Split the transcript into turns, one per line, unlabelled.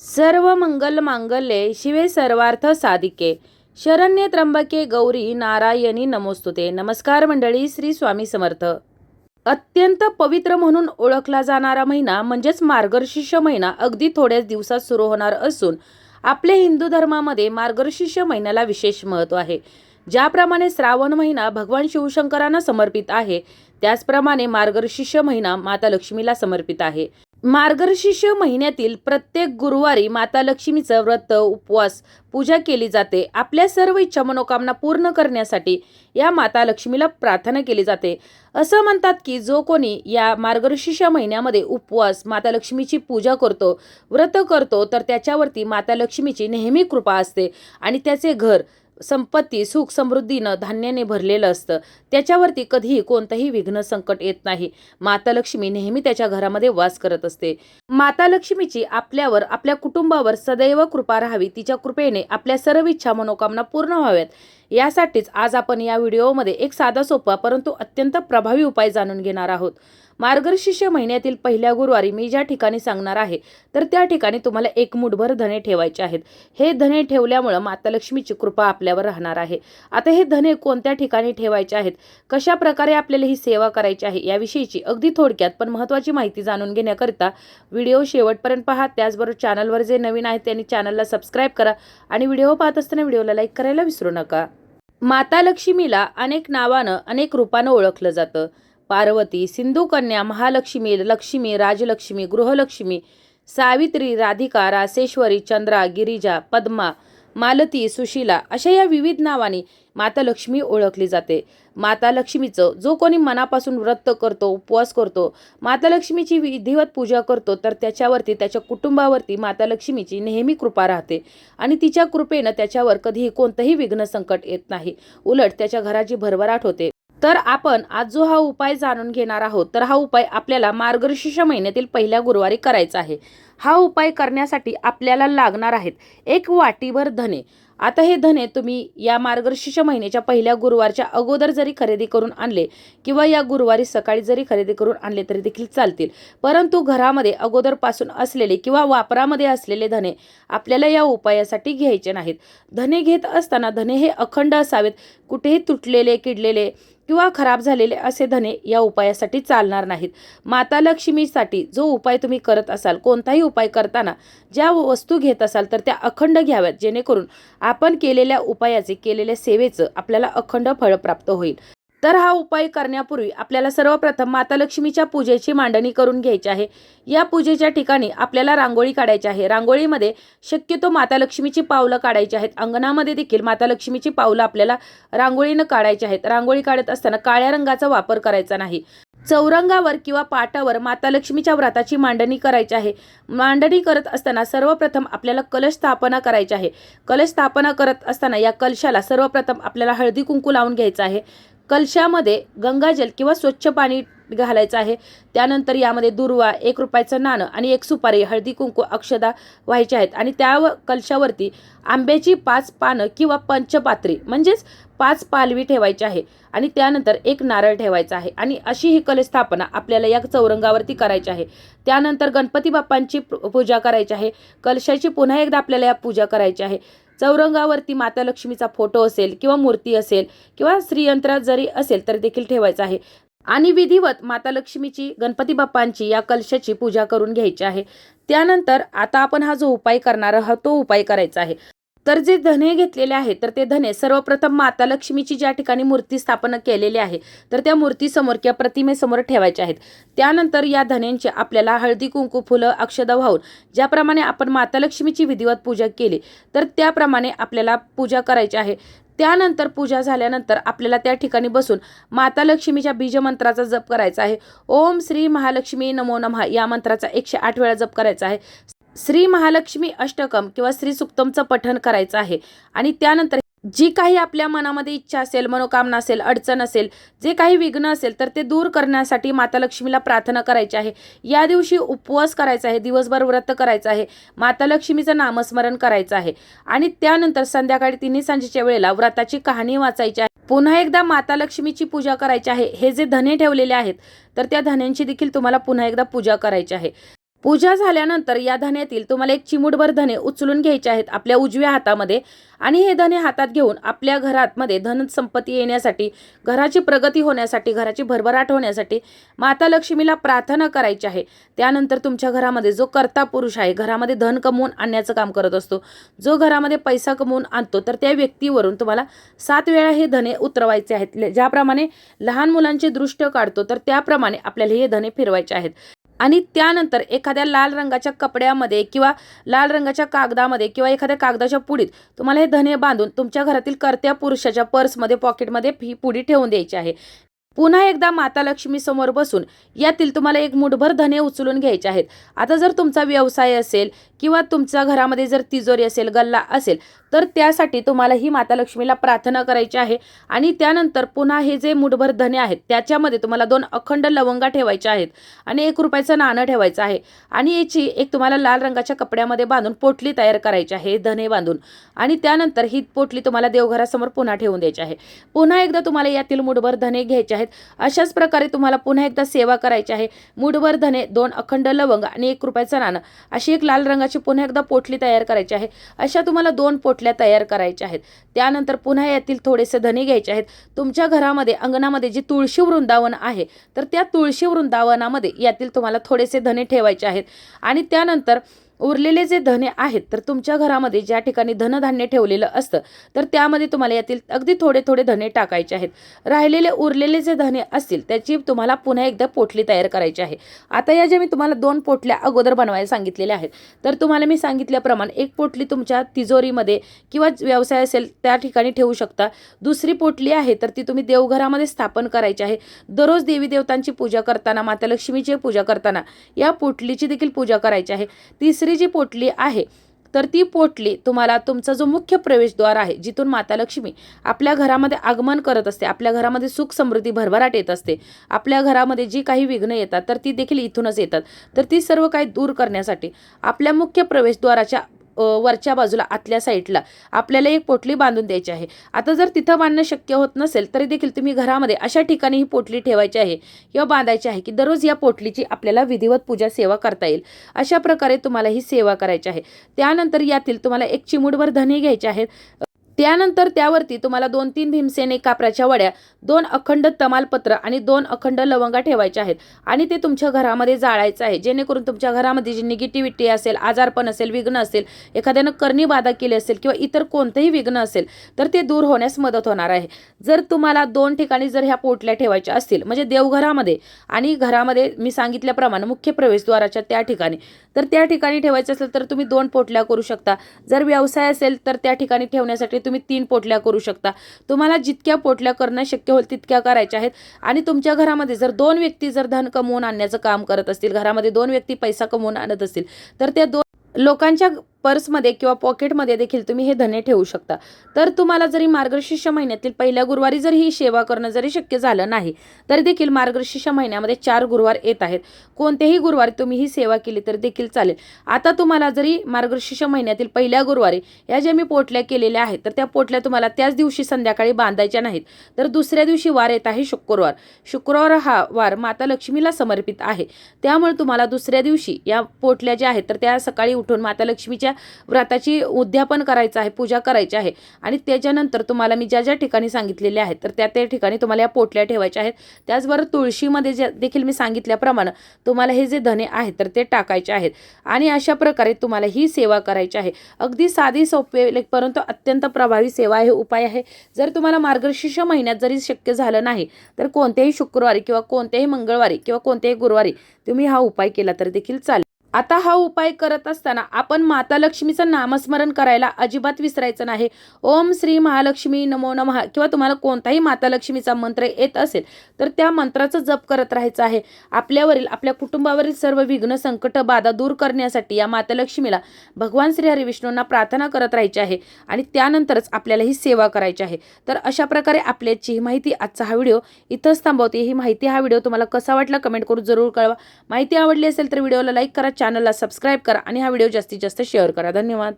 सर्व मंगल मांगल्ये शिवे सर्वार्थ साधिके. शरण्य त्र्यंबके गौरी नारायणी नमोस्तुते. नमस्कार मंडळी श्री स्वामी समर्थ. अत्यंत पवित्र म्हणून ओळखला जाणारा महिना म्हणजेच मार्गशीर्ष महिना अगदी थोड्याच दिवसात सुरू होणार असून आपल्या हिंदू धर्मामध्ये मार्गशीर्ष महिन्याला विशेष महत्त्व आहे. ज्याप्रमाणे श्रावण महिना भगवान शिवशंकरांना समर्पित आहे त्याचप्रमाणे मार्गशीर्ष महिना माता लक्ष्मीला समर्पित आहे. मार्गशीर्ष महिन्यातील प्रत्येक गुरुवारी माता लक्ष्मीचं व्रत उपवास पूजा केली जाते. आपल्या सर्व इच्छा मनोकामना पूर्ण करण्यासाठी या माता लक्ष्मीला प्रार्थना केली जाते. असं म्हणतात की जो कोणी या मार्गशीर्ष महिन्यामध्ये उपवास माता लक्ष्मीची पूजा करतो व्रत करतो तर त्याच्यावरती माता लक्ष्मीची नेहमी कृपा असते आणि त्याचे घर संपत्ती सुख समृद्धीनं धान्याने भरलेलं असतं. त्याच्यावरती कधीही कोणतंही विघ्न संकट येत नाही. माता लक्ष्मी नेहमी त्याच्या घरामध्ये वास करत असते. माता लक्ष्मीची आपल्यावर आपल्या कुटुंबावर सदैव कृपा राहावी तिच्या कृपेने आपल्या सर्व इच्छा मनोकामना पूर्ण व्हाव्यात. यासाठीच आज आपण या व्हिडिओमध्ये एक साधा सोपा परंतु अत्यंत प्रभावी उपाय जाणून घेणार आहोत. मार्गशीर्ष महिन्यातील पहिल्या गुरुवारी मी ज्या ठिकाणी सांगणार आहे तर त्या ठिकाणी तुम्हाला एक मुठभर धने ठेवायचे आहेत. हे धने ठेवल्यामुळं माता लक्ष्मीची कृपा आपल्यावर राहणार आहे. आता हे धने कोणत्या ठिकाणी ठेवायचे आहेत? कशा प्रकारे आपल्याला ही सेवा करायची आहे याविषयीची अगदी थोडक्यात पण महत्त्वाची माहिती जाणून घेण्याकरिता व्हिडिओ शेवटपर्यंत पहा. त्याचबरोबर चॅनलवर जे नवीन आहेत त्यांनी चॅनलला सबस्क्राईब करा आणि व्हिडिओ पाहत असताना व्हिडिओला लाईक करायला विसरू नका. माता लक्ष्मीला अनेक नावानं अनेक रूपानं ओळखलं जातं. पार्वती सिंधुकन्या महालक्ष्मी लक्ष्मी राजलक्ष्मी गृहलक्ष्मी सावित्री राधिका रासेश्वरी चंद्रा गिरिजा पद्मा मालती सुशीला अशा या विविध नावाने माता लक्ष्मी ओळखली जाते. माता लक्ष्मीचं जो कोणी मनापासून व्रत करतो उपवास करतो माता लक्ष्मीची विधिवत पूजा करतो तर त्याच्यावरती त्याच्या कुटुंबावरती माता लक्ष्मीची नेहमी कृपा राहते. आणि तिच्या कृपेनं त्याच्यावर कधीही कोणतंही विघ्न संकट येत नाही. उलट त्याच्या घराची भरभराट होते. तर आपण आज जो हा उपाय जाणून घेणार आहोत तर हा उपाय आपल्याला मार्गशीर्ष महिन्यातील पहिल्या गुरुवारी करायचा आहे. हा उपाय करण्यासाठी आपल्याला लागणार आहेत. एक वाटीभर धने. आता हे धने तुम्ही या मार्गशीर्ष महिन्याच्या पहिल्या गुरुवारच्या अगोदर जरी खरेदी करून आणले किंवा या गुरुवारी सकाळी जरी खरेदी करून आणले तरी देखील चालतील. परंतु घरामध्ये अगोदरपासून असलेले किंवा वापरामध्ये असलेले धने आपल्याला या उपायासाठी घ्यायचे नाहीत. धने घेत असताना धने हे अखंड असावेत. कुठेही तुटलेले किडलेले किंवा खराब झालेले असे धने या उपायासाठी चालणार नाहीत. माता लक्ष्मीसाठी जो उपाय तुम्ही करत असाल कोणताही उपाय करताना ज्या वस्तू घेत असाल तर त्या अखंड घ्याव्यात जेणेकरून आपण केलेल्या उपायाचे केलेल्या सेवेचं आपल्याला अखंड फळ प्राप्त होईल. तर हा उपाय करण्यापूर्वी आपल्याला सर्वप्रथम माता लक्ष्मीच्या पूजेची मांडणी करून घ्यायची आहे. या पूजेच्या ठिकाणी आपल्याला रांगोळी काढायची आहे. रांगोळीमध्ये शक्यतो माता लक्ष्मीची पावलं काढायची आहेत. अंगणामध्ये देखील माता लक्ष्मीची पावलं आपल्याला रांगोळीनं काढायची आहेत. रांगोळी काढत असताना काळ्या रंगाचा वापर करायचा नाही. चौरंगावर किंवा पाटावर माता लक्ष्मीच्या व्रताची मांडणी करायची आहे. मांडणी करत असताना सर्वप्रथम आपल्याला कलश स्थापना करायची आहे. कलश स्थापना करत असताना या कलशाला सर्वप्रथम आपल्याला हळदी कुंकू लावून घ्यायचं आहे. कलशामध्ये गंगाजल किंवा स्वच्छ पाणी घालायचं आहे. त्यानंतर यामध्ये दुर्वा एक रुपयाचं नाणं आणि एक सुपारी हळदी कुंकू अक्षदा व्हायच्या आहेत. आणि त्या कलशावरती आंब्याची पाच पानं किंवा पंचपात्री म्हणजेच पाच पालवी ठेवायची आहे. आणि त्यानंतर एक नारळ ठेवायचा आहे. आणि अशी ही कलस्थापना आपल्याला या चौरंगावरती करायची आहे. त्यानंतर गणपती बाप्पांची पूजा करायची आहे. कलशाची पुन्हा एकदा आपल्याला या पूजा करायची आहे. चौरंगावरती माता लक्ष्मीचा फोटो असेल किंवा मूर्ती असेल किंवा श्रीयंत्रात जरी असेल तर देखील ठेवायचं आहे. आणि विधिवत माता लक्ष्मीची गणपती बाप्पांची या कलशाची पूजा करून घ्यायची आहे. त्यानंतर आता आपण हा जो उपाय करणार आहोत तो उपाय करायचा आहे. तर जे धने घेतलेले आहेत तर ते धने सर्वप्रथम माता लक्ष्मीची ज्या ठिकाणी मूर्ती स्थापना केलेली आहे तर त्या मूर्तीसमोर किंवा प्रतिमेसमोर ठेवायच्या आहेत. त्यानंतर या धन्यांचे आपल्याला हळदी कुंकू फुलं अक्षदा वाहून ज्याप्रमाणे आपण माता लक्ष्मीची विधिवत पूजा केली तर त्याप्रमाणे आपल्याला पूजा करायची आहे. त्यानंतर पूजा झाल्यानंतर आपल्याला त्या ठिकाणी बसून माता लक्ष्मीच्या बीजमंत्राचा जप करायचा आहे. ओम श्री महालक्ष्मी नमो नमः या मंत्राचा एकशे आठ वेळा जप करायचा आहे. श्री महालक्ष्मी अष्टकम किंवा श्री सुक्तमचं पठण करायचं आहे. आणि त्यानंतर जी काही आपल्या मनामध्ये इच्छा असेल मनोकामना असेल अडचण असेल जे काही विघ्न असेल तर ते दूर करण्यासाठी माता लक्ष्मीला प्रार्थना करायची आहे. या दिवशी उपवास करायचा आहे दिवसभर व्रत करायचं आहे माता लक्ष्मीचं नामस्मरण करायचं आहे. आणि त्यानंतर संध्याकाळी तिन्ही सांजेच्या वेळेला व्रताची कहाणी वाचायची आहे. पुन्हा एकदा माता लक्ष्मीची पूजा करायची आहे. हे जे धने ठेवलेले आहेत तर त्या धन्यांची देखील तुम्हाला पुन्हा एकदा पूजा करायची आहे. पूजा झाल्यानंतर या धण्यातील तुम्हाला एक चिमूटभर धने उचलून घ्यायचे आहेत आपल्या उजव्या हातामध्ये. आणि हे धने हातात घेऊन आपल्या घरातमध्ये धनसंपत्ती येण्यासाठी घराची प्रगती होण्यासाठी घराची भरभराट होण्यासाठी माता लक्ष्मीला प्रार्थना करायची आहे. त्यानंतर तुमच्या घरामध्ये जो कर्ता पुरुष आहे घरामध्ये धन कमवून आणण्याचं काम करत असतो. जो घरामध्ये पैसा कमवून आणतो तर त्या व्यक्तीवरून तुम्हाला सात वेळा हे धने उतरवायचे आहेत. ज्याप्रमाणे लहान मुलांचे दृष्ट काढतो तर त्याप्रमाणे आपल्याला हे धने फिरवायचे आहेत. आणि त्यानंतर एखाद्या लाल रंगाच्या कपड्यामध्ये किंवा लाल रंगाच्या कागदामध्ये किंवा एखाद्या कागदाच्या पुडीत तुम्हाला हे धने बांधून तुमच्या घरातील कर्त्या पुरुषाच्या पर्समध्ये पॉकेटमध्ये ही पुडी ठेवून द्यायची आहे. पुन्हा एकदा माता लक्ष्मी समोर बसून यातील तुम्हाला एक मुठभर धने उचलून घ्यायचे आहेत. आता जर तुमचा व्यवसाय असेल किंवा तुमच्या घरामध्ये जर तिजोरी असेल गल्ला असेल तर त्यासाठी तुम्हाला ही माता लक्ष्मीला प्रार्थना करायची आहे. आणि त्यानंतर पुन्हा हे जे मुठभर धने आहेत त्याच्यामध्ये तुम्हाला दोन अखंड लवंगा ठेवायच्या आहेत आणि एक रुपयाचं नाणं ठेवायचं आहे. आणि याची एक तुम्हाला लाल रंगाच्या कपड्यामध्ये बांधून पोटली तयार करायची आहे धने बांधून. आणि त्यानंतर ही पोटली तुम्हाला देवघरासमोर पुन्हा ठेवून द्यायची आहे. पुन्हा एकदा तुम्हाला यातील मुठभर धने घ्यायचे आहेत. अशाच प्रकारे तुम्हाला पुन्हा एकदा सेवा करायची आहे. मुठभर धने दोन अखंड लवंग आणि एक रुपयाचं नाणं. अशी एक लाल रंगाची पुन्हा एकदा पोटली तयार करायची आहे. अशा तुम्हाला दोन पोटली पोटल्या तयार करायच्या आहेत. त्यानंतर पुन्हा यातील थोडेसे धने घ्यायचे आहेत. तुमच्या घरामध्ये अंगणामध्ये जी तुळशी वृंदावन आहे तर त्या तुळशी वृंदावनामध्ये यातील तुम्हाला थोडेसे धने ठेवायचे आहेत. आणि त्यानंतर उरलेले जे धने आहेत तर तुमच्या घरामध्ये ज्या ठिकाणी धनधान्य ठेवलेलं असतं तर त्यामध्ये तुम्हाला यातील अगदी थोडे थोडे धने टाकायचे आहेत. राहिलेले उरलेले जे धने असतील त्याची तुम्हाला पुन्हा एकदा पोटली तयार करायची आहे. आता या ज्या मी तुम्हाला दोन पोटल्या अगोदर बनवायला सांगितलेल्या आहेत तर तुम्हाला मी सांगितल्याप्रमाणे एक पोटली तुमच्या तिजोरीमध्ये किंवा व्यवसाय असेल त्या ठिकाणी ठेवू शकता. दुसरी पोटली आहे तर ती तुम्ही देवघरामध्ये स्थापन करायची आहे. दररोज देवी देवतांची पूजा करताना माता लक्ष्मीची पूजा करताना या पोटलीची देखील पूजा करायची आहे. तिसरी जी पोटली आहे तर ती पोटली तुम्हाला तुमचा जो मुख्य प्रवेशद्वार आहे जिथून माता लक्ष्मी आपल्या घरामध्ये आगमन करत असते आपल्या घरामध्ये सुख समृद्धी भरभराट येत असते आपल्या घरामध्ये जी काही विघ्न येतात तर ती देखील इथूनच येतात. तर ती सर्व काही दूर करण्यासाठी आपल्या मुख्य प्रवेशद्वाराच्या वरच्या बाजूला आतल्या साईडला. आपल्याला एक पोटली बांधून द्यायची आहे. आता जर तिथं बांधणं शक्य होत नसेल तरी देखील तुम्ही घरामध्ये अशा ठिकाणी ही पोटली ठेवायची आहे किंवा बांधायची आहे की दररोज या पोटलीची आपल्याला विधिवत पूजा सेवा करता येईल. अशा प्रकारे तुम्हाला ही सेवा करायची आहे. त्यानंतर यातील तुम्हाला एक चिमुडभर धने घ्यायचे आहेत. त्यानंतर त्यावरती तुम्हाला दोन तीन भीमसेने कापराच्या वड्या दोन अखंड तमालपत्र आणि दोन अखंड लवंगा ठेवायच्या आहेत. आणि ते तुमच्या घरामध्ये जाळायचं आहे. जेणेकरून तुमच्या घरामध्ये जी निगेटिव्हिटी असेल आजारपण असेल विघ्न असेल एखाद्यानं करणी बाधा केली असेल किंवा इतर कोणतंही विघ्न असेल तर ते दूर होण्यास मदत होणार आहे. जर तुम्हाला दोन ठिकाणी जर ह्या पोटल्या ठेवायच्या असतील म्हणजे देवघरामध्ये आणि घरामध्ये मी सांगितल्याप्रमाणे मुख्य प्रवेशद्वाराच्या त्या ठिकाणी तर त्या ठिकाणी ठेवायचं असेल तर तुम्ही दोन पोटल्या करू शकता. जर व्यवसाय असेल तर त्या ठिकाणी ठेवण्यासाठी तुम्ही तीन पोटल्या करू शकता. तुम्हाला जितक्या पोटल्या करणं शक्य होईल तितक्या करायच्या आहेत. आणि तुमच्या घरामध्ये जर दोन व्यक्ती जर धन कमवून आणण्याचं काम करत असतील घरामध्ये दोन व्यक्ती पैसा कमवून आणत असतील तर त्या दोन लोकांच्या पर्समध्ये किंवा पॉकेटमध्ये देखील तुम्ही हे धने ठेवू शकता. तर तुम्हाला जरी मार्गशीर्ष महिन्यातील पहिल्या गुरुवारी जर ही सेवा करणं जरी शक्य झालं नाही तरी देखील मार्गशीर्ष महिन्यामध्ये चार गुरुवार येत आहेत. कोणत्याही गुरुवारी तुम्ही ही सेवा केली तरी देखील चालेल. आता तुम्हाला जरी मार्गशीर्ष महिन्यातील पहिल्या गुरुवारी या ज्या मी पोटल्या केलेल्या आहेत तर त्या पोटल्या तुम्हाला त्याच दिवशी संध्याकाळी बांधायच्या नाहीत. तर दुसऱ्या दिवशी वार येत आहे शुक्रवार. शुक्रवार हा वार माता लक्ष्मीला समर्पित आहे. त्यामुळे तुम्हाला दुसऱ्या दिवशी या पोटल्या ज्या आहेत तर त्या सकाळी उठून माता लक्ष्मीच्या व्रताची उद्यापन करायचं आहे पूजा करायची आहे. आणि त्याच्यानंतर तुम्हाला मी ज्या ज्या ठिकाणी सांगितलेले आहेत तर त्या त्या ठिकाणी तुम्हाला या पोटल्या ठेवायच्या आहेत. त्याचबरोबर तुळशीमध्ये जे देखील मी सांगितल्याप्रमाणे तुम्हाला हे जे धने आहेत तर ते टाकायचे आहेत. आणि अशा प्रकारे तुम्हाला ही सेवा करायची आहे. अगदी साधी सोपे परंतु अत्यंत प्रभावी सेवा हे उपाय आहे. जर तुम्हाला मार्गशीर्ष महिन्यात जरी शक्य झालं नाही तर कोणत्याही शुक्रवारी किंवा कोणत्याही मंगळवारी किंवा कोणत्याही गुरुवारी तुम्ही हा उपाय केला तर देखील चालेल. आता हा उपाय करत असताना आपण माता लक्ष्मीचं नामस्मरण करायला अजिबात विसरायचं नाही. ओम श्री महालक्ष्मी नमो नमः किंवा तुम्हाला कोणताही माता लक्ष्मीचा मंत्र येत असेल तर त्या मंत्राचं जप करत राहायचं आहे. आपल्यावरील आपल्या कुटुंबावरील सर्व विघ्न संकट बाधा दूर करण्यासाठी या माता लक्ष्मीला भगवान श्री हरिविष्णूंना प्रार्थना करत राहायची आहे आणि त्यानंतरच आपल्याला ही सेवा करायची आहे. तर अशा प्रकारे आपल्याची ही माहिती आजचा हा व्हिडिओ इथंच थांबवते. ही माहिती हा व्हिडिओ तुम्हाला कसा वाटला कमेंट करून जरूर कळवा. माहिती आवडली असेल तर व्हिडिओला लाईक करा चॅनलला सबस्क्राईब करा आणि हा व्हिडिओ जास्तीत जास्त शेअर करा. धन्यवाद.